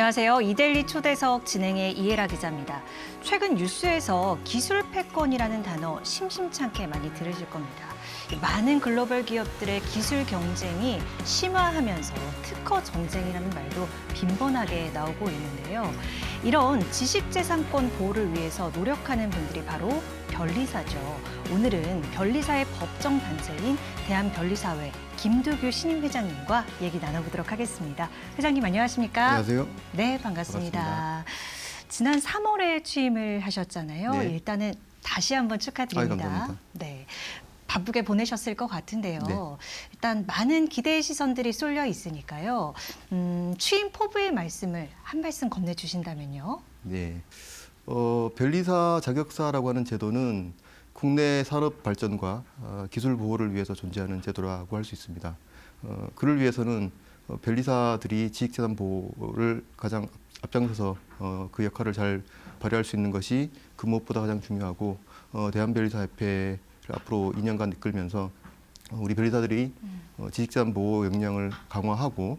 안녕하세요. 이델리 초대석 진행의 이혜라 기자입니다. 최근 뉴스에서 기술 패권이라는 단어 심심찮게 많이 들으실 겁니다. 많은 글로벌 기업들의 기술 경쟁이 심화하면서 특허 전쟁이라는 말도 빈번하게 나오고 있는데요. 이런 지식재산권 보호를 위해서 노력하는 분들이 바로 변리사죠. 오늘은 변리사의 법정 단체인 대한변리사회 김두규 신임 회장님과 얘기 나눠보도록 하겠습니다. 회장님 안녕하십니까? 안녕하세요. 네, 반갑습니다. 반갑습니다. 지난 3월에 취임을 하셨잖아요. 네. 일단은 다시 한번 축하드립니다. 아이, 감사합니다. 네. 바쁘게 보내셨을 것 같은데요. 네. 일단 많은 기대의 시선들이 쏠려 있으니까요. 음, 취임 포부의 말씀을 한 말씀 건네 주신다면요. 네. 어, 변리사 자격사라고 하는 제도는 국내 산업 발전과 어, 기술 보호를 위해서 존재하는 제도라고 할 수 있습니다. 어, 그를 위해서는 어, 변리사들이 지식재산 보호를 가장 앞장서서 어, 그 역할을 잘 발휘할 수 있는 것이 그 무엇보다 가장 중요하고 어, 대한변리사협회를 앞으로 2년간 이끌면서 어, 우리 변리사들이 어, 지식재산 보호 역량을 강화하고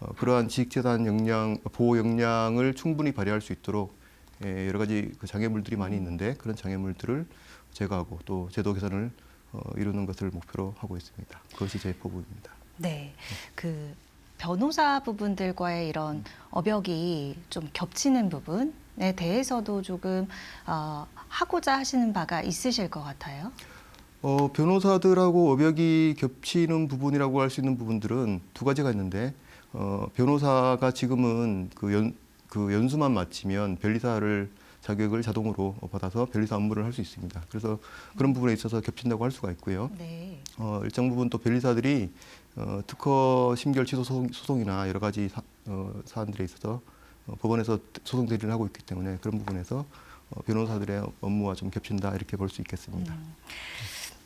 어, 그러한 지식재산 역량 보호 역량을 충분히 발휘할 수 있도록 예, 여러 가지 그 장애물들이 많이 있는데 그런 장애물들을 제거하고 또 제도 개선을 어, 이루는 것을 목표로 하고 있습니다. 그것이 제 포부입니다. 네. 그 변호사 부분들과의 이런 어벽이 좀 겹치는 부분에 대해서도 조금 어, 하고자 하시는 바가 있으실 것 같아요. 어, 변호사들하고 어벽이 겹치는 부분이라고 할 수 있는 부분들은 두 가지가 있는데 어, 변호사가 지금은 그, 연, 그 연수만 마치면 변리사를 자격을 자동으로 받아서 변리사 업무를 할 수 있습니다. 그래서 그런 부분에 있어서 겹친다고 할 수가 있고요. 네. 어, 일정 부분 또 변리사들이 어, 특허 심결 취소 소송, 소송이나 여러 가지 사, 어, 사안들에 있어서 어, 법원에서 소송 대리를 하고 있기 때문에 그런 부분에서 어, 변호사들의 업무와 좀 겹친다 이렇게 볼 수 있겠습니다. 음.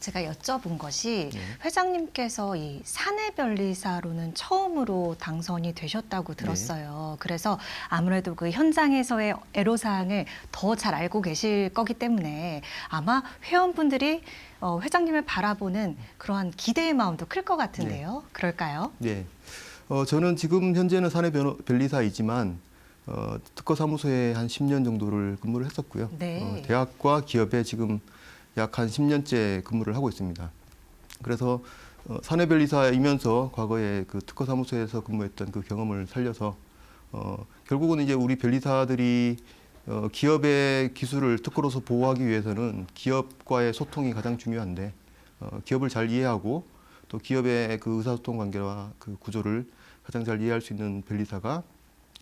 제가 여쭤본 것이 네. 회장님께서 이 사내 변리사로는 처음으로 당선이 되셨다고 네. 들었어요. 그래서 아무래도 그 현장에서의 애로사항을 더 잘 알고 계실 거기 때문에 아마 회원분들이 어, 회장님을 바라보는 그러한 기대의 마음도 클 것 같은데요. 그럴까요? 네. 어, 저는 지금 현재는 사내 변호, 변리사이지만 어, 특허 사무소에 한 10년 정도를 근무를 했었고요. 네. 어, 대학과 기업에 지금 약 한 10년째 근무를 하고 있습니다. 그래서 어, 사내 변리사이면서 과거에 그 특허 사무소에서 근무했던 그 경험을 살려서 어, 결국은 이제 우리 변리사들이 어, 기업의 기술을 특허로서 보호하기 위해서는 기업과의 소통이 가장 중요한데 어, 기업을 잘 이해하고 또 기업의 그 의사소통 관계와 그 구조를 가장 잘 이해할 수 있는 변리사가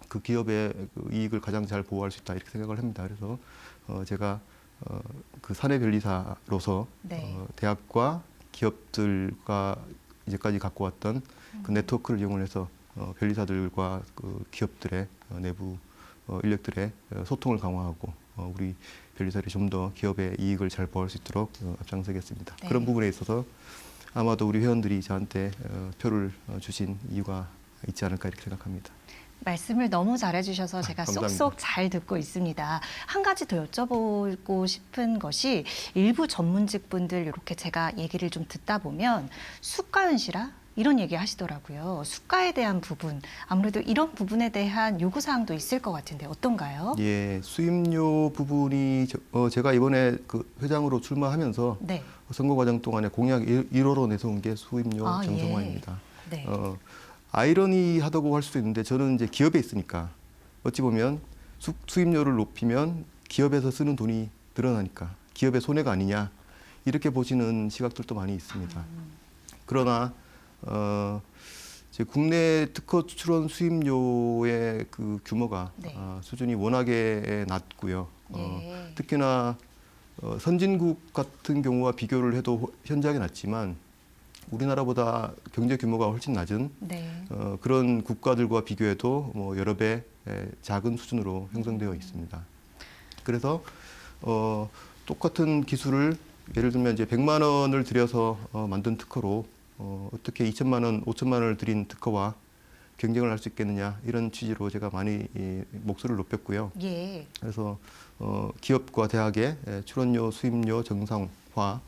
그 기업의 그 이익을 가장 잘 보호할 수 있다 이렇게 생각을 합니다. 그래서 어, 제가 어, 그 사내 변리사로서 네. 어, 대학과 기업들과 이제까지 갖고 왔던 그 네트워크를 이용해서 어, 변리사들과 그 기업들의 어, 내부 어, 인력들의 어, 소통을 강화하고 어, 우리 변리사들이 좀 더 기업의 이익을 잘 보호할 수 있도록 어, 앞장서겠습니다. 네. 그런 부분에 있어서 아마도 우리 회원들이 저한테 어, 표를 어, 주신 이유가 있지 않을까 이렇게 생각합니다. 말씀을 너무 잘해주셔서 제가 아. 쏙쏙 잘 듣고 있습니다. 한 가지 더 여쭤보고 싶은 것이 일부 전문직 분들 이렇게 제가 얘기를 좀 듣다 보면 수가연시라 이런 얘기 하시더라고요. 수가에 대한 부분 아무래도 이런 부분에 대한 요구 사항도 있을 것 같은데 어떤가요? 예, 수임료 부분이 저, 어, 제가 이번에 그 회장으로 출마하면서 네, 선거 과정 동안에 공약 1호로 내세운 게 수임료 아, 예. 정상화입니다. 네, 어, 아이러니하다고 할 수도 있는데 저는 이제 기업에 있으니까 어찌 보면 수, 수임료를 높이면 기업에서 쓰는 돈이 늘어나니까 기업의 손해가 아니냐 이렇게 보시는 시각들도 많이 있습니다. 음. 그러나 어, 이제 국내 특허 출원 수임료의 그 규모가 네. 아, 수준이 워낙에 낮고요. 어, 예. 특히나 어, 선진국 같은 경우와 비교를 해도 호- 현저하게 낮지만 우리나라보다 경제 규모가 훨씬 낮은 네, 어, 그런 국가들과 비교해도 뭐 여러 배 에, 작은 수준으로 형성되어 있습니다. 그래서 어, 똑같은 기술을 예를 들면 이제 100만 원을 들여서 어, 만든 특허로 어, 어떻게 2천만 원, 5천만 원을 들인 특허와 경쟁을 할 수 있겠느냐 이런 취지로 제가 많이 이, 목소리를 높였고요. 예, 그래서 어, 기업과 대학의 에, 출원료 수입료 정상화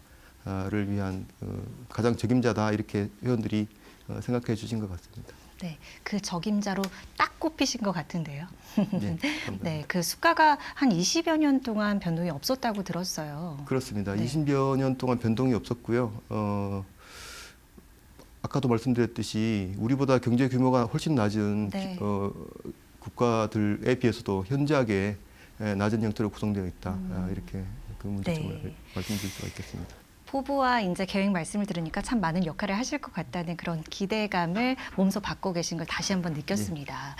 를 위한 어, 가장 적임자다 이렇게 회원들이 어, 생각해 주신 것 같습니다. 네, 그 적임자로 딱 꼽히신 것 같은데요. 네. 네, 그 수가가 한 20여 년 동안 변동이 없었다고 들었어요. 그렇습니다. 네. 20여 년 동안 변동이 없었고요. 어, 아까도 말씀드렸듯이 우리보다 경제 규모가 훨씬 낮은 네. 어, 국가들에 비해서도 현저하게 에, 낮은 형태로 구성되어 있다. 음. 아, 이렇게 그 문제점을 네. 말씀드릴 수가 있겠습니다. 포부와 이제 계획 말씀을 들으니까 참 많은 역할을 하실 것 같다는 그런 기대감을 몸소 받고 계신 걸 다시 한번 느꼈습니다.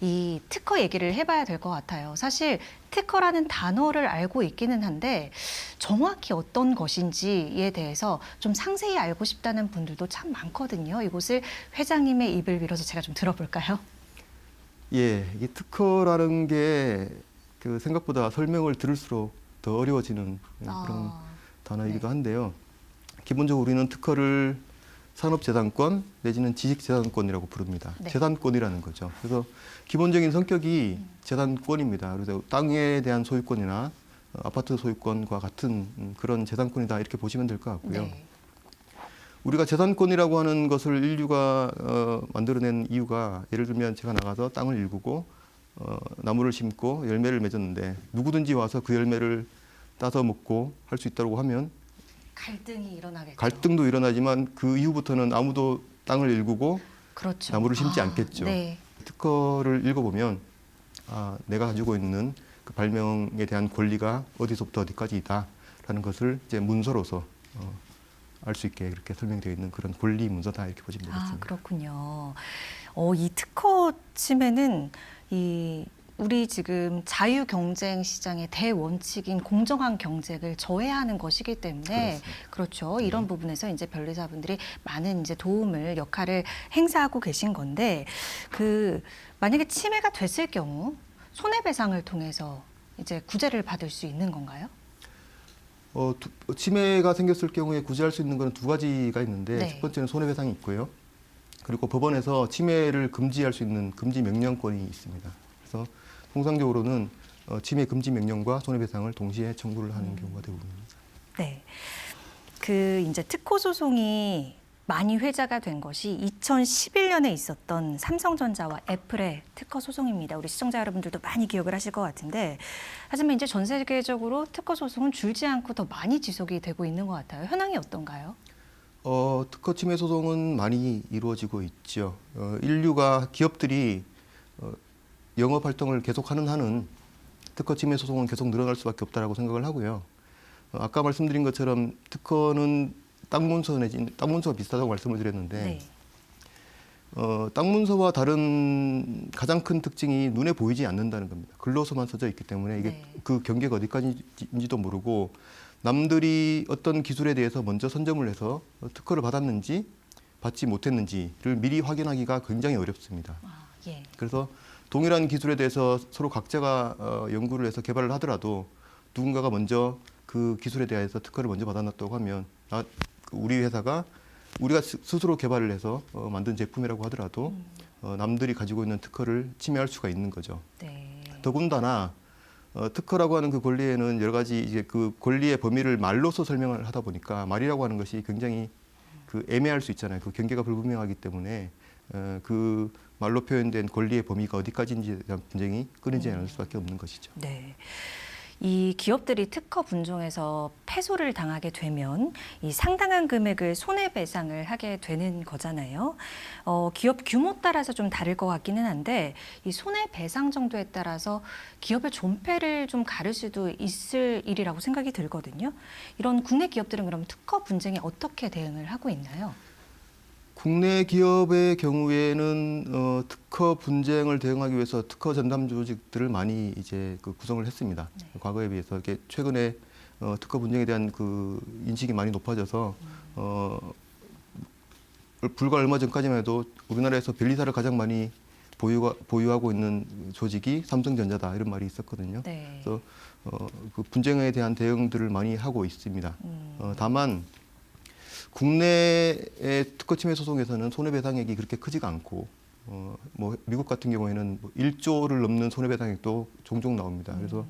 이 특허 얘기를 해봐야 될 것 같아요. 사실 특허라는 단어를 알고 있기는 한데 정확히 어떤 것인지에 대해서 좀 상세히 알고 싶다는 분들도 참 많거든요. 이곳을 회장님의 입을 빌어서 제가 좀 들어볼까요? 예, 이 특허라는 게 그 생각보다 설명을 들을수록 더 어려워지는 그런 아, 단어이기도 네. 한데요. 기본적으로 우리는 특허를 산업재산권 내지는 지식재산권이라고 부릅니다. 네. 재산권이라는 거죠. 그래서 기본적인 성격이 재산권입니다. 그래서 땅에 대한 소유권이나 어, 아파트 소유권과 같은 음, 그런 재산권이다 이렇게 보시면 될 것 같고요. 네. 우리가 재산권이라고 하는 것을 인류가 어, 만들어낸 이유가 예를 들면 제가 나가서 땅을 일구고 어, 나무를 심고 열매를 맺었는데 누구든지 와서 그 열매를 따서 먹고 할 수 있다고 하면 갈등이 일어나겠죠. 갈등도 일어나지만 그 이후부터는 아무도 땅을 일구고 그렇죠. 나무를 심지 아, 않겠죠. 네. 특허를 읽어보면 아, 내가 가지고 있는 그 발명에 대한 권리가 어디서부터 어디까지이다라는 것을 이제 문서로서 어, 알 수 있게 이렇게 설명되어 있는 그런 권리 문서다 이렇게 보시면 아, 되겠습니다. 그렇군요. 어, 이 특허 침해는 이 우리 지금 자유 경쟁 시장의 대원칙인 공정한 경쟁을 저해하는 것이기 때문에 그렇습니다. 그렇죠. 이런 부분에서 이제 변리사분들이 많은 이제 도움을 역할을 행사하고 계신 건데 그 만약에 침해가 됐을 경우 손해배상을 통해서 이제 구제를 받을 수 있는 건가요? 어, 두- 어, 침해가 생겼을 경우에 구제할 수 있는 것은 두 가지가 있는데 네. 첫 번째는 손해배상이 있고요. 그리고 법원에서 침해를 금지할 수 있는 금지 명령권이 있습니다. 그래서 통상적으로는 어, 침해 금지 명령과 손해배상을 동시에 청구를 하는 경우가 대부분입니다. 네. 그 이제 특허 소송이 많이 회자가 된 것이 2011년에 있었던 삼성전자와 애플의 특허 소송입니다. 우리 시청자 여러분들도 많이 기억을 하실 것 같은데 하지만 이제 전 세계적으로 특허 소송은 줄지 않고 더 많이 지속이 되고 있는 것 같아요. 현황이 어떤가요? 어, 특허 침해 소송은 많이 이루어지고 있죠. 어, 인류가 기업들이 어, 영업 활동을 계속하는 한은 특허 침해 소송은 계속 늘어날 수밖에 없다라고 생각을 하고요. 어, 아까 말씀드린 것처럼 특허는 땅 문서 내지 땅 문서와 비슷하다고 말씀을 드렸는데 네. 어, 땅 문서와 다른 가장 큰 특징이 눈에 보이지 않는다는 겁니다. 글로서만 써져 있기 때문에 이게 네. 그 경계가 어디까지인지도 모르고 남들이 어떤 기술에 대해서 먼저 선점을 해서 특허를 받았는지 받지 못했는지를 미리 확인하기가 굉장히 어렵습니다. 아, 예. 그래서 동일한 기술에 대해서 서로 각자가 어, 연구를 해서 개발을 하더라도 누군가가 먼저 그 기술에 대해서 특허를 먼저 받아놨다고 하면 아, 그 우리 회사가 우리가 스- 스스로 개발을 해서 어, 만든 제품이라고 하더라도 음, 어, 남들이 가지고 있는 특허를 침해할 수가 있는 거죠. 네. 더군다나 어, 특허라고 하는 그 권리에는 여러 가지 이제 그 권리의 범위를 말로서 설명을 하다 보니까 말이라고 하는 것이 굉장히 그 애매할 수 있잖아요. 그 경계가 불분명하기 때문에 어, 그 말로 표현된 권리의 범위가 어디까지인지에 대한 분쟁이 끊이지 않을 수밖에 없는 것이죠. 네. 이 기업들이 특허 분종에서 패소를 당하게 되면 이 상당한 금액을 손해배상을 하게 되는 거잖아요. 어, 기업 규모 따라서 좀 다를 것 같기는 한데 이 손해배상 정도에 따라서 기업의 존폐를 좀 가를 수도 있을 일이라고 생각이 들거든요. 이런 국내 기업들은 그럼 특허 분쟁에 어떻게 대응을 하고 있나요? 국내 기업의 경우에는 어, 특허 분쟁을 대응하기 위해서 특허 전담 조직들을 많이 이제 그 구성을 했습니다. 네. 과거에 비해서 이렇게 최근에 어, 특허 분쟁에 대한 그 인식이 많이 높아져서 어, 불과 얼마 전까지만 해도 우리나라에서 변리사를 가장 많이 보유가, 보유하고 있는 조직이 삼성전자다 이런 말이 있었거든요. 네. 그래서 어, 그 분쟁에 대한 대응들을 많이 하고 있습니다. 음, 어, 다만 국내의 특허 침해 소송에서는 손해배상액이 그렇게 크지가 않고 어, 뭐 미국 같은 경우에는 뭐 1조를 넘는 손해배상액도 종종 나옵니다. 그래서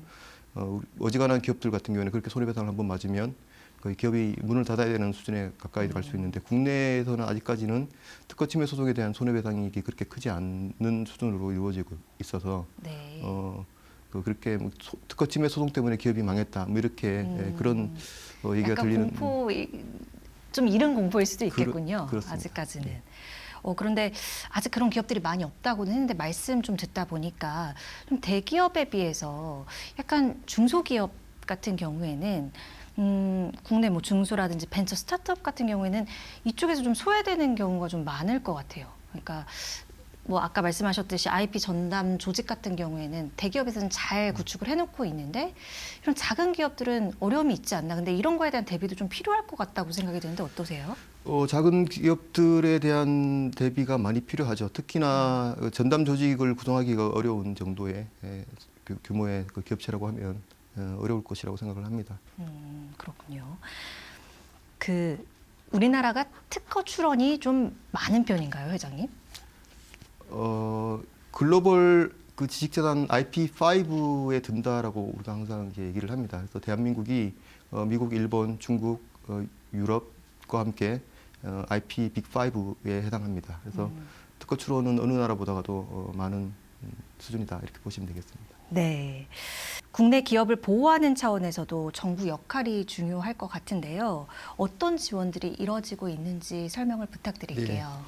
어, 어지간한 기업들 같은 경우에는 그렇게 손해배상을 한번 맞으면 거의 기업이 문을 닫아야 되는 수준에 가까이 갈 수 있는데 국내에서는 아직까지는 특허 침해 소송에 대한 손해배상이 그렇게 크지 않는 수준으로 이루어지고 있어서 네. 어, 그 그렇게 뭐 소- 특허 침해 소송 때문에 기업이 망했다 뭐 이렇게 예, 음. 그런 어, 얘기가 들리는 공포 좀 이른 공포일 수도 있겠군요. 그렇습니다. 아직까지는. 네. 어, 그런데 아직 그런 기업들이 많이 없다고는 했는데 말씀 좀 듣다 보니까 좀 대기업에 비해서 약간 중소기업 같은 경우에는 음, 국내 뭐 중소라든지 벤처 스타트업 같은 경우에는 이쪽에서 좀 소외되는 경우가 좀 많을 것 같아요. 그러니까 뭐 아까 말씀하셨듯이 IP 전담 조직 같은 경우에는 대기업에서는 잘 구축을 해놓고 있는데 이런 작은 기업들은 어려움이 있지 않나. 근데 이런 거에 대한 대비도 좀 필요할 것 같다고 생각이 드는데 어떠세요? 어, 작은 기업들에 대한 대비가 많이 필요하죠. 특히나 어, 전담 조직을 구성하기가 어려운 정도의 예, 그 규모의 그 기업체라고 하면 어, 어려울 것이라고 생각을 합니다. 음, 그렇군요. 그 우리나라가 특허 출원이 좀 많은 편인가요, 회장님? 어, 글로벌 그 지식재단 IP5에 든다라고 우리가 항상 이제 얘기를 합니다. 그래서 대한민국이 어, 미국, 일본, 중국, 어, 유럽과 함께 어, IP 빅5에 해당합니다. 그래서 음. 특허 출원은 어느 나라보다도 어, 많은 음, 수준이다 이렇게 보시면 되겠습니다. 네. 국내 기업을 보호하는 차원에서도 정부 역할이 중요할 것 같은데요. 어떤 지원들이 이뤄지고 있는지 설명을 부탁드릴게요.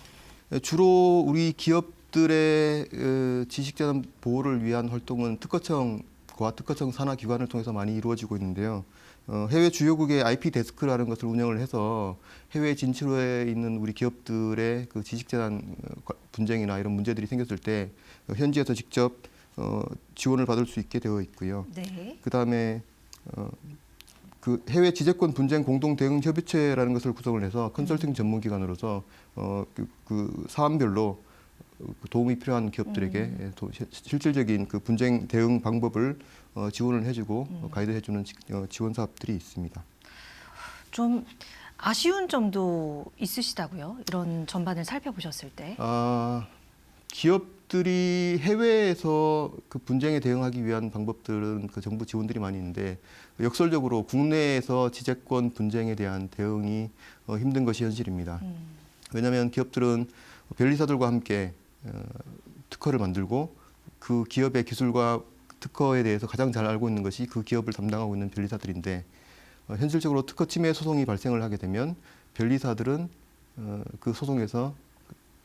예, 주로 우리 기업 들의 어, 지식재단 보호를 위한 활동은 특허청과 특허청 산하 기관을 통해서 많이 이루어지고 있는데요. 어, 해외 주요국의 IP 데스크라는 것을 운영을 해서 해외 진출해 있는 우리 기업들의 그 지식재단 어, 과- 분쟁이나 이런 문제들이 생겼을 때 어, 현지에서 직접 어, 지원을 받을 수 있게 되어 있고요. 네. 그다음에 어, 그 해외 지재권 분쟁 공동 대응 협의체라는 것을 구성을 해서 컨설팅 전문 기관으로서 어, 그, 그 사안별로 그 도움이 필요한 기업들에게 음. 예, 도- 시- 실질적인 그 분쟁 대응 방법을 어, 지원을 해주고 음. 어, 가이드 해주는 지- 어, 지원 사업들이 있습니다. 좀 아쉬운 점도 있으시다고요? 이런 전반을 살펴보셨을 때. 아, 기업들이 해외에서 그 분쟁에 대응하기 위한 방법들은 그 정부 지원들이 많이 있는데 역설적으로 국내에서 지재권 분쟁에 대한 대응이 어, 힘든 것이 현실입니다. 음. 왜냐하면 기업들은 변리사들과 함께 어, 특허를 만들고 그 기업의 기술과 특허에 대해서 가장 잘 알고 있는 것이 그 기업을 담당하고 있는 변리사들인데 어, 현실적으로 특허 침해 소송이 발생을 하게 되면 변리사들은 어, 그 소송에서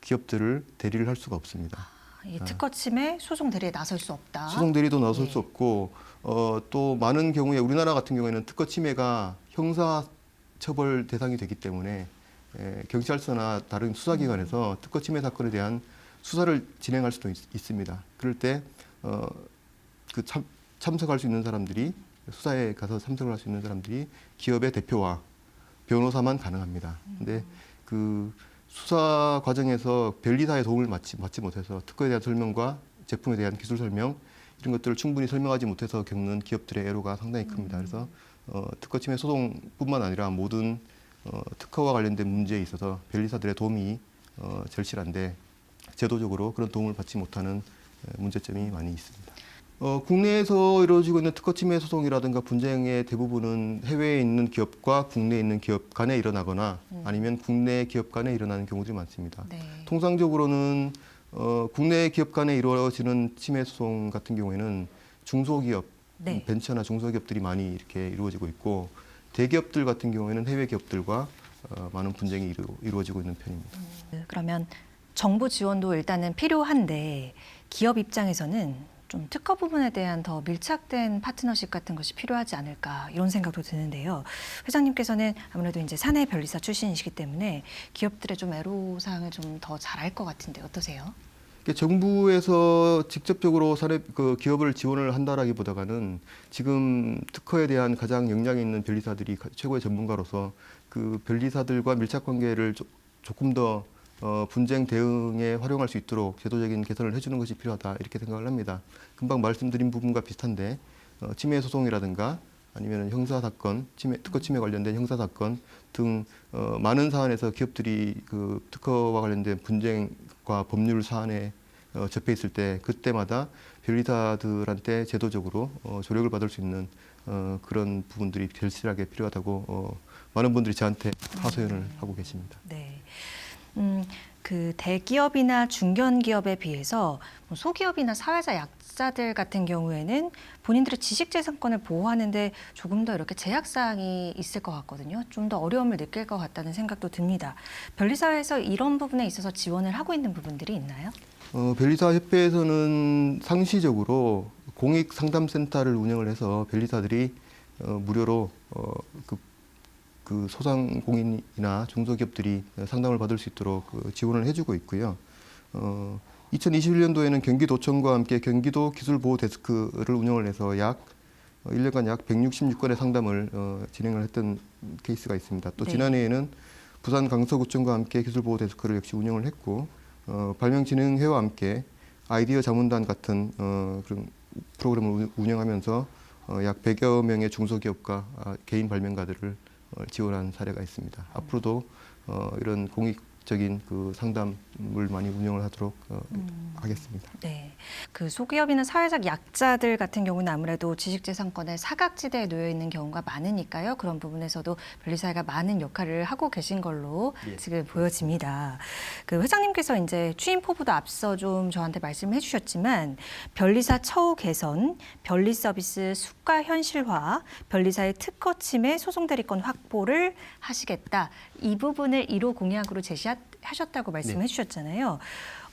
기업들을 대리를 할 수가 없습니다. 이 특허 침해 소송 대리에 나설 수 없다. 소송 대리도 나설 네. 수 없고 어, 또 많은 경우에 우리나라 같은 경우에는 특허 침해가 형사 처벌 대상이 되기 때문에 에, 경찰서나 다른 수사기관에서 특허 침해 사건에 대한 수사를 진행할 수도 있, 습니다 그럴 때 어, 그 참, 참석할 수 있는 사람들이 수사에 가서 참석을 할 수 있는 사람들이 기업의 대표와 변호사만 가능합니다. 근데 그 수사 과정에서 변리사의 도움을 받지, 받지 못해서 특허에 대한 설명과 제품에 대한 기술 설명 이런 것들을 충분히 설명하지 못해서 겪는 기업들의 애로가 상당히 큽니다. 그래서 어, 특허 침해 소송뿐만 아니라 모든 어, 특허와 관련된 문제에 있어서 변리사들의 도움이 어, 절실한데 제도적으로 그런 도움을 받지 못하는 에, 문제점이 많이 있습니다. 어, 국내에서 이루어지고 있는 특허 침해 소송이라든가 분쟁의 대부분은 해외에 있는 기업과 국내에 있는 기업 간에 일어나거나 아니면 국내 기업 간에 일어나는 경우들이 많습니다. 네. 통상적으로는 어, 국내 기업 간에 이루어지는 침해 소송 같은 경우에는 중소기업, 네. 벤처나 중소기업들이 많이 이렇게 이루어지고 있고 대기업들 같은 경우에는 해외 기업들과 어, 많은 분쟁이 이루, 이루어지고 있는 편입니다. 네, 그러면 정부 지원도 일단은 필요한데 기업 입장에서는 좀 특허 부분에 대한 더 밀착된 파트너십 같은 것이 필요하지 않을까 이런 생각도 드는데요. 회장님께서는 아무래도 이제 사내 변리사 출신이시기 때문에 기업들의 좀 애로 사항을 좀 더 잘 알 것 같은데 어떠세요? 정부에서 직접적으로 사례 그 기업을 지원을 한다라기보다는 지금 특허에 대한 가장 역량 있는 변리사들이 가- 최고의 전문가로서 그 변리사들과 밀착 관계를 조, 조금 더 어, 분쟁 대응에 활용할 수 있도록 제도적인 개선을 해주는 것이 필요하다 이렇게 생각을 합니다. 금방 말씀드린 부분과 비슷한데 어, 침해 소송이라든가 아니면 형사 사건, 침해, 특허 침해 관련된 형사 사건 등 어, 많은 사안에서 기업들이 그 특허와 관련된 분쟁과 법률 사안에 어, 접해 있을 때 그때마다 변리사들한테 제도적으로 어, 조력을 받을 수 있는 어, 그런 부분들이 절실하게 필요하다고 어, 많은 분들이 저한테 하소연을 하고 계십니다. 네. 음, 그 대기업이나 중견기업에 비해서 뭐 소기업이나 사회자 약자들 같은 경우에는 본인들의 지식재산권을 보호하는데 조금 더 이렇게 제약 사항이 있을 것 같거든요. 좀 더 어려움을 느낄 것 같다는 생각도 듭니다. 변리사회에서 이런 부분에 있어서 지원을 하고 있는 부분들이 있나요? 어, 변리사 협회에서는 상시적으로 공익 상담센터를 운영을 해서 변리사들이 어, 무료로 어, 그, 그 소상공인이나 중소기업들이 상담을 받을 수 있도록 그 지원을 해주고 있고요. 어, 2021년도에는 경기도청과 함께 경기도 기술보호 데스크를 운영을 해서 약 어, 1년간 약 166건의 상담을 어, 진행을 했던 케이스가 있습니다. 또 네. 지난해에는 부산 강서구청과 함께 기술보호 데스크를 역시 운영을 했고 어, 발명진흥회와 함께 아이디어 자문단 같은 어, 그런 프로그램을 운- 운영하면서 어, 약 100여 명의 중소기업과 아, 개인 발명가들을 어, 지원한 사례가 있습니다. 앞으로도 어, 이런 공익적인 그 상담 을 많이 운영을 하도록 어, 하겠습니다. 네. 그 소기업이나 사회적 약자들 같은 경우는 아무래도 지식재산권의 사각지대에 놓여 있는 경우가 많으니까요. 그런 부분에서도 변리사회가 많은 역할을 하고 계신 걸로 예. 지금 보여집니다. 그 회장님께서 이제 취임 포부도 앞서 좀 저한테 말씀해 주셨지만 변리사 처우 개선, 변리 서비스 수가 현실화, 변리사의 특허 침해 소송 대리권 확보를 하시겠다. 이 부분을 1호 공약으로 제시 하셨다고 말씀해 네. 주셨잖아요.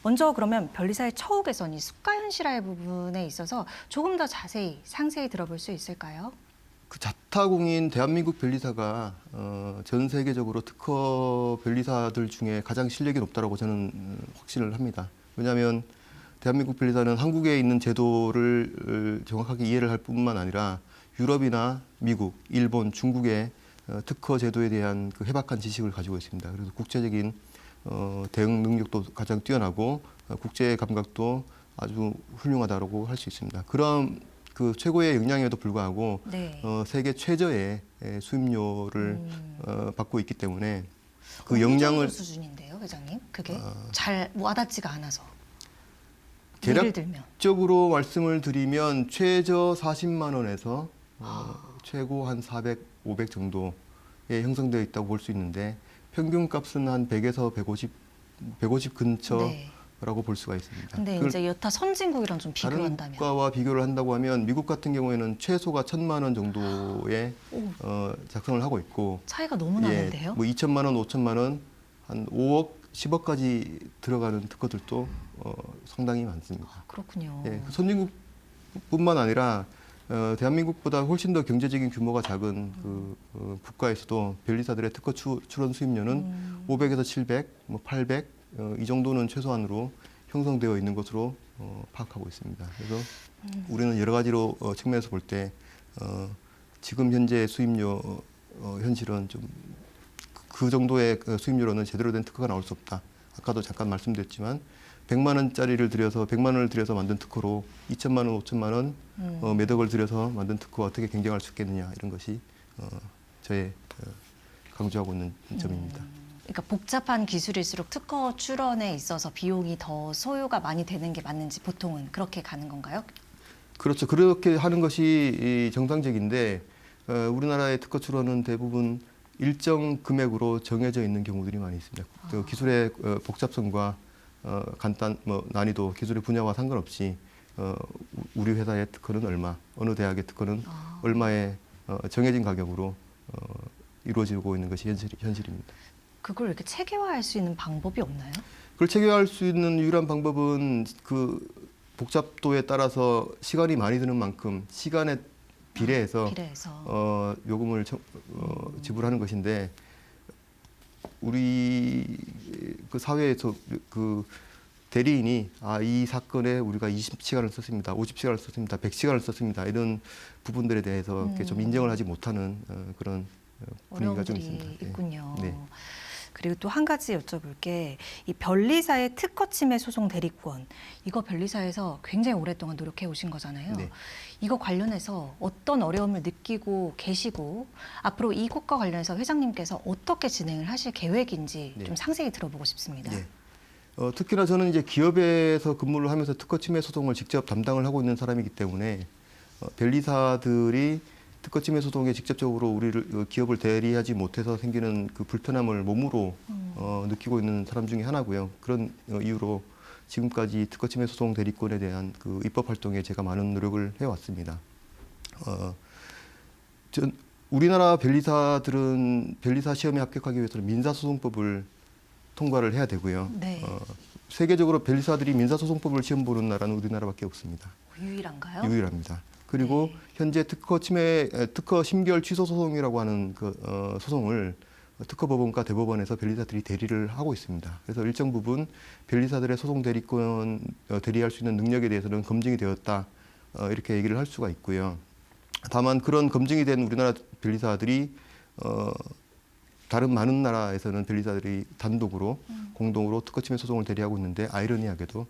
먼저 그러면 변리사의 처우 개선이 수가 현실화의 부분에 있어서 조금 더 자세히 상세히 들어볼 수 있을까요? 그 자타공인 대한민국 변리사가 어, 전 세계적으로 특허 변리사들 중에 가장 실력이 높다고 저는 음, 확신을 합니다. 왜냐하면 대한민국 변리사는 한국에 있는 제도를 어, 정확하게 이해를 할 뿐만 아니라 유럽이나 미국, 일본, 중국의 어, 특허 제도에 대한 그 해박한 지식을 가지고 있습니다. 그래서 국제적인 어, 대응 능력도 가장 뛰어나고 어, 국제 감각도 아주 훌륭하다고 할 수 있습니다. 그런 그 최고의 역량에도 불구하고 네. 어, 세계 최저의 에, 수입료를 음. 어, 받고 있기 때문에 그 정도 역량을 수준인데요, 회장님? 그게 어. 잘 와닿지가 않아서. 대략- 예를 들면 적으로 말씀을 드리면 최저 40만 원에서 어, 아. 최고 한 400, 500 정도에 형성되어 있다고 볼 수 있는데 평균 값은 한 100에서 150, 150 근처 라고 네. 볼 수가 있습니다. 근데 이제 여타 선진국이랑 좀 다른 비교한다면 국가와 비교를 한다고 하면 미국 같은 경우에는 최소가 1천만 원 정도의 오, 어, 작성을 하고 있고 차이가 너무 나는데요. 뭐 2천만 원, 5천만 원, 한 5억, 10억까지 들어가는 특허들도 어, 상당히 많습니다. 아, 그렇군요. 예, 그 선진국뿐만 아니라 어, 대한민국보다 훨씬 더 경제적인 규모가 작은 그 어, 국가에서도 변리사들의 특허 추, 출원 수입료는 음, 500에서 700, 뭐 800, 어, 이 정도는 최소한으로 형성되어 있는 것으로 어, 파악하고 있습니다. 그래서 음. 우리는 여러 가지로 어, 측면에서 볼 때 어, 지금 현재 수입료 어, 현실은 좀 그 정도의 그 수입료로는 제대로 된 특허가 나올 수 없다. 아까도 잠깐 말씀드렸지만 100만 원짜리를 들여서 100만 원을 들여서 만든 특허로 2천만 원, 5천만 원 음. 어, 몇 억을 들여서 만든 특허가 어떻게 경쟁할 수 있겠느냐 이런 것이 어, 저의 어, 강조하고 있는 점입니다. 그러니까 복잡한 기술일수록 특허 출원에 있어서 비용이 더 소요가 많이 되는 게 맞는지 보통은 그렇게 가는 건가요? 그렇죠. 그렇게 하는 것이 이 정상적인데 어, 우리나라의 특허 출원은 대부분 일정 금액으로 정해져 있는 경우들이 많이 있습니다. 그 기술의 어, 복잡성과 어, 간단 뭐 난이도 기술의 분야와 상관없이 어, 우- 우리 회사의 특허는 얼마, 어느 대학의 특허는 아. 얼마의 어, 정해진 가격으로 어, 이루어지고 있는 것이 현실, 현실입니다. 그걸 이렇게 체계화할 수 있는 방법이 없나요? 그걸 체계화할 수 있는 유일한 방법은 그 복잡도에 따라서 시간이 많이 드는 만큼 시간에 비례해서 비례해서 어, 요금을 청- 어, 지불하는 것인데 우리 그 사회에서 그 대리인이 아 이 사건에 우리가 20시간을 썼습니다, 50시간을 썼습니다, 100시간을 썼습니다 이런 부분들에 대해서 이렇게 좀 음. 인정을 하지 못하는 어, 그런 어, 분위기가 좀 있습니다. 예. 있군요. 네. 그리고 또 한 가지 여쭤볼 게 이 변리사의 특허 침해 소송 대리권 이거 변리사에서 굉장히 오랫동안 노력해 오신 거잖아요. 네. 이거 관련해서 어떤 어려움을 느끼고 계시고 앞으로 이것과 관련해서 회장님께서 어떻게 진행을 하실 계획인지 네. 좀 상세히 들어보고 싶습니다. 예. 어, 특히나 저는 이제 기업에서 근무를 하면서 특허 침해 소송을 직접 담당을 하고 있는 사람이기 때문에 어, 변리사들이 특허 침해 소송에 직접적으로 우리를 어, 기업을 대리하지 못해서 생기는 그 불편함을 몸으로 음. 어, 느끼고 있는 사람 중에 하나고요. 그런 어, 이유로 지금까지 특허 침해 소송 대리권에 대한 그 입법 활동에 제가 많은 노력을 해왔습니다. 어, 전 우리나라 변리사들은 변리사 시험에 합격하기 위해서는 민사소송법을 통과를 해야 되고요. 네. 어, 세계적으로 변리사들이 민사소송법을 시험 보는 나라는 우리나라밖에 없습니다. 유일한가요? 유일합니다. 그리고 네. 현재 특허 침해 에, 특허 심결 취소 소송이라고 하는 그 어, 소송을 특허법원과 대법원에서 변리사들이 대리를 하고 있습니다. 그래서 일정 부분 변리사들의 소송 대리권 어, 대리할 수 있는 능력에 대해서는 검증이 되었다 어, 이렇게 얘기를 할 수가 있고요. 다만 그런 검증이 된 우리나라 변리사들이 어, 다른 많은 나라에서는 변리사들이 단독으로 음. 공동으로 특허 침해 소송을 대리하고 있는데 아이러니하게도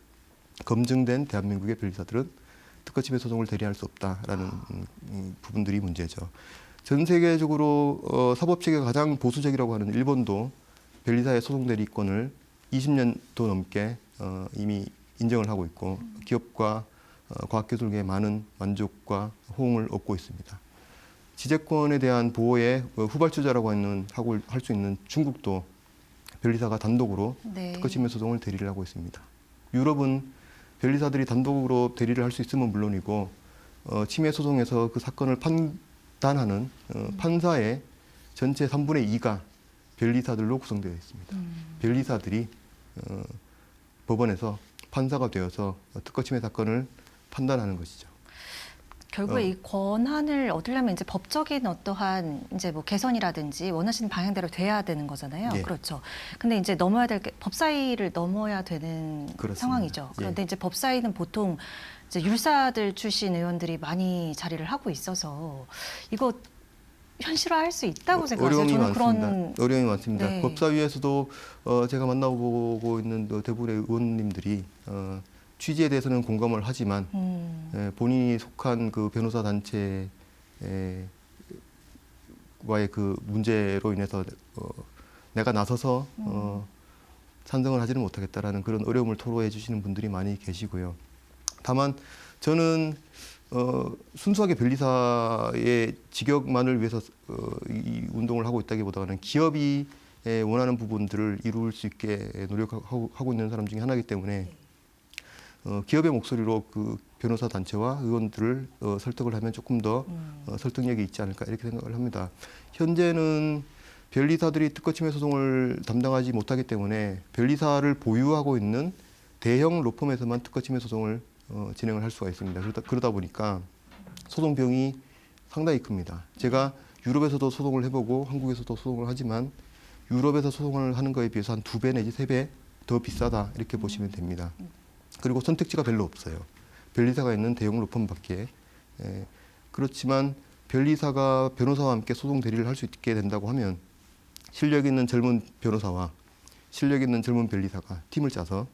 검증된 대한민국의 변리사들은 특허 침해 소송을 대리할 수 없다라는 음, 음, 부분들이 문제죠. 전 세계적으로 어, 사법 체계가 가장 보수적이라고 하는 일본도 변리사의 소송 대리권을 20년도 넘게 어, 이미 인정을 하고 있고 기업과 어, 과학기술계의 많은 만족과 호응을 얻고 있습니다. 지재권에 대한 보호에 어, 후발주자라고 하는 하고 할 수 있는 중국도 변리사가 단독으로 네. 특허 침해 소송을 대리를 하고 있습니다. 유럽은 변리사들이 단독으로 대리를 할 수 있으면 물론이고 어, 침해 소송에서 그 사건을 판단하는 어, 판사의 전체 3분의 2가 변리사들로 구성되어 있습니다. 음. 변리사들이 어, 법원에서 판사가 되어서 특허 침해 사건을 판단하는 것이죠. 결국에 어. 이 권한을 얻으려면 이제 법적인 어떠한 이제 뭐 개선이라든지 원하시는 방향대로 돼야 되는 거잖아요. 예. 그렇죠. 근데 이제 넘어야 될 게 법사위를 넘어야 되는 그렇습니다. 상황이죠. 예. 그런데 이제 법사위는 보통 이제 율사들 출신 의원들이 많이 자리를 하고 있어서 이거 현실화할 수 있다고 생각하세요. 어려움이 저는 많습니다. 그런 어려움이 많습니다. 네. 법사위에서도 어, 제가 만나보고 있는 어, 대부분의 의원님들이 어, 취지에 대해서는 공감을 하지만 음, 예, 본인이 속한 그 변호사 단체 에, 와의 그 문제로 인해서 어, 내가 나서서 어, 찬성을 하지는 못하겠다라는 그런 어려움을 토로해 주시는 분들이 많이 계시고요. 다만 저는 어, 순수하게 변리사의 직역만을 위해서 어, 이 운동을 하고 있다기보다는 기업이 에, 원하는 부분들을 이룰 수 있게 노력하고 하고 있는 사람 중에 하나이기 때문에 어, 기업의 목소리로 그 변호사 단체와 의원들을 어, 설득을 하면 조금 더 음. 어, 설득력이 있지 않을까 이렇게 생각을 합니다. 현재는 변리사들이 특허 침해 소송을 담당하지 못하기 때문에 변리사를 보유하고 있는 대형 로펌에서만 특허 침해 소송을 어, 진행을 할 수가 있습니다. 그러다, 그러다 보니까 소송 비용이 상당히 큽니다. 제가 유럽에서도 소송을 해보고 한국에서도 소송을 하지만 유럽에서 소송을 하는 거에 비해서 한 두 배 내지 세 배 더 비싸다 이렇게 보시면 됩니다. 그리고 선택지가 별로 없어요. 변리사가 있는 대형 로펌밖에. 예, 그렇지만 변리사가 변호사와 함께 소송 대리를 할 수 있게 된다고 하면 실력 있는 젊은 변호사와 실력 있는 젊은 변리사가 팀을 짜서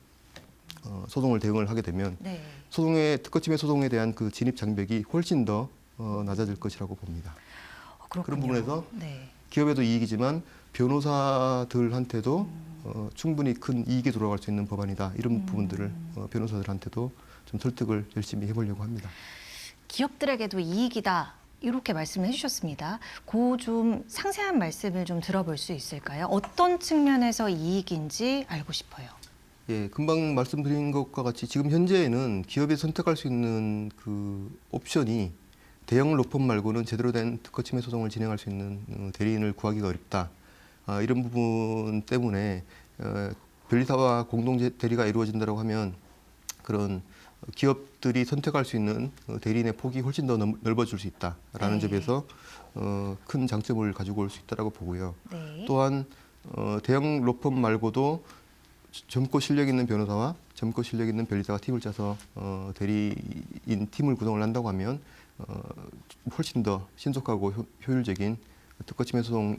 어, 소송을 대응을 하게 되면 네. 소송의 특허 침해 소송에 대한 그 진입 장벽이 훨씬 더 어, 낮아질 것이라고 봅니다. 어, 그렇군요. 그런 부분에서 네. 기업에도 이익이지만 변호사들한테도 어, 충분히 큰 이익이 돌아갈 수 있는 법안이다. 이런 음. 부분들을 어, 변호사들한테도 좀 설득을 열심히 해보려고 합니다. 기업들에게도 이익이다. 이렇게 말씀을 해주셨습니다. 그 좀 상세한 말씀을 좀 들어볼 수 있을까요? 어떤 측면에서 이익인지 알고 싶어요. 예, 금방 말씀드린 것과 같이 지금 현재에는 기업이 선택할 수 있는 그 옵션이 대형 로펌 말고는 제대로 된 특허 침해 소송을 진행할 수 있는 어, 대리인을 구하기가 어렵다. 아, 이런 부분 때문에 어, 변리사와 공동 제- 대리가 이루어진다고 하면 그런 기업들이 선택할 수 있는 어, 대리인의 폭이 훨씬 더 넓- 넓어질 수 있다라는 네. 점에서 어, 큰 장점을 가지고 올 수 있다라고 보고요. 네. 또한 어, 대형 로펌 말고도 젊고 실력 있는 변호사와 젊고 실력 있는 변리사가 팀을 짜서 어, 대리인 팀을 구성을 한다고 하면 어, 훨씬 더 신속하고 효, 효율적인 특허 침해 소송이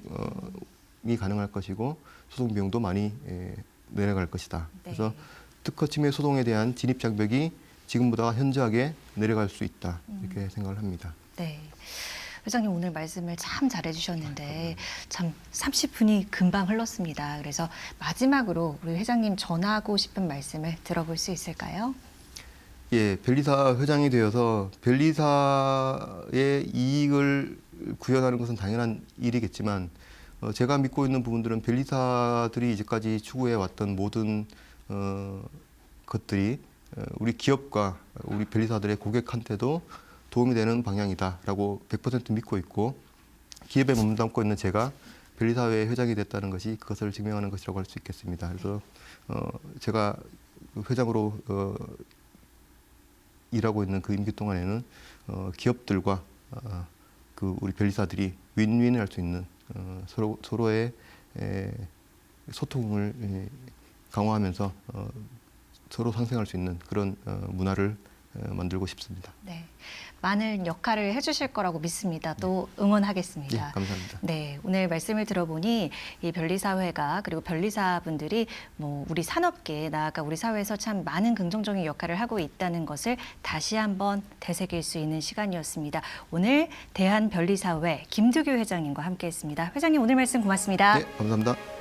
가능할 것이고 소송 비용도 많이 에, 내려갈 것이다. 그래서 네. 특허 침해 소송에 대한 진입 장벽이 지금보다 현저하게 내려갈 수 있다 이렇게 생각을 합니다. 네. 회장님 오늘 말씀을 참 잘해주셨는데 참 30분이 금방 흘렀습니다. 그래서 마지막으로 우리 회장님 전하고 싶은 말씀을 들어볼 수 있을까요? 예, 변리사 회장이 되어서 변리사의 이익을 구현하는 것은 당연한 일이겠지만 어, 제가 믿고 있는 부분들은 변리사들이 이제까지 추구해 왔던 모든 어, 것들이 어, 우리 기업과 우리 변리사들의 고객한테도 도움이 되는 방향이다라고 100% 믿고 있고 기업에 몸담고 있는 제가 변리사회 회장이 됐다는 것이 그것을 증명하는 것이라고 할 수 있겠습니다. 그래서 어, 제가 회장으로 어, 일하고 있는 그 임기 동안에는 어, 기업들과 어, 그 우리 변리사들이 윈윈을 할 수 있는 어, 서로 서로의 에, 소통을 에, 강화하면서 어, 서로 상생할 수 있는 그런 어, 문화를 어, 만들고 싶습니다. 네, 많은 역할을 해주실 거라고 믿습니다. 또 예, 응원하겠습니다. 감사합니다. 네, 오늘 말씀을 들어보니 이 변리사회가 그리고 변리사분들이 뭐 우리 산업계 나아가 우리 사회에서 참 많은 긍정적인 역할을 하고 있다는 것을 다시 한번 되새길 수 있는 시간이었습니다. 오늘 대한 변리사회 김두규 회장님과 함께했습니다. 회장님 오늘 말씀 고맙습니다. 네, 감사합니다.